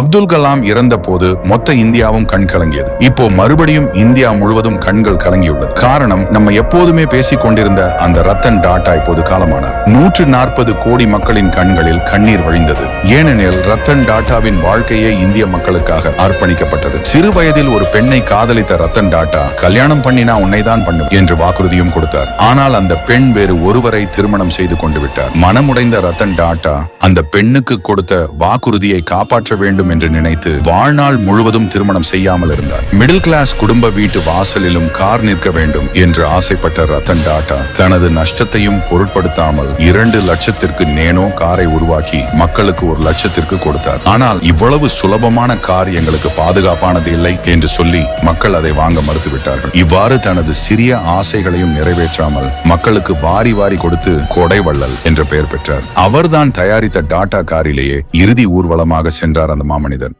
அப்துல் கலாம் இறந்த போது மொத்த இந்தியாவும் கண் கலங்கியது. இப்போ மறுபடியும் இந்தியா முழுவதும் கண்கள் கலங்கியுள்ளது. காரணம் நம்ம எப்போதுமே பேசிக் கொண்டிருந்த அந்த ரத்தன் டாடா இப்போது காலமானார். நூற்று நாற்பது கோடி மக்களின் கண்களில் கண்ணீர் வழிந்தது. ஏனெனில் ரத்தன் டாட்டாவின் வாழ்க்கையே இந்திய மக்களுக்காக அர்ப்பணிக்கப்பட்டது. சிறு வயதில் ஒரு பெண்ணை காதலித்த ரத்தன் டாட்டா கல்யாணம் பண்ணினா உன்னைதான் பண்ணும் என்று வாக்குறுதியும் கொடுத்தார். ஆனால் அந்த பெண் வேறு ஒருவரை திருமணம் செய்து கொண்டு விட்டார். மனமுடைந்த ரத்தன் டாட்டா அந்த பெண்ணுக்கு கொடுத்த வாக்குறுதியை காப்பாற்ற வேண்டும் என்று நினைத்து வாழ்நாள் முழுவதும் திருமணம் செய்யாமல் இருந்தார். மிடில் கிளாஸ் குடும்ப வீட்டு வாசலிலும் கார் நிற்க வேண்டும் என்று ஆசைப்பட்ட ரத்தன் டாட்டா தனது நஷ்டத்தையும் பொருட்படுத்தாமல் இரண்டு லட்சத்திற்கு நேனோ காரை உருவாக்கி மக்களுக்கு ஒரு லட்சத்திற்கு கொடுத்தார். ஆனால் இவ்வளவு சுலபமான கார் எங்களுக்கு பாதுகாப்பானது இல்லை என்று சொல்லி மக்கள் அதை வாங்க மறுத்துவிட்டார்கள். இவ்வாறு தனது சிறிய ஆசைகளையும் நிறைவேற்றாமல் மக்களுக்கு வாரி வாரி கொடுத்து கொடைவள்ளல் என்ற பெயர் பெற்றார். அவர்தான் தயாரித்த டாடா காரிலேயே இறுதி ஊர்வலமாக சென்றார் அந்த மாமனிதன்.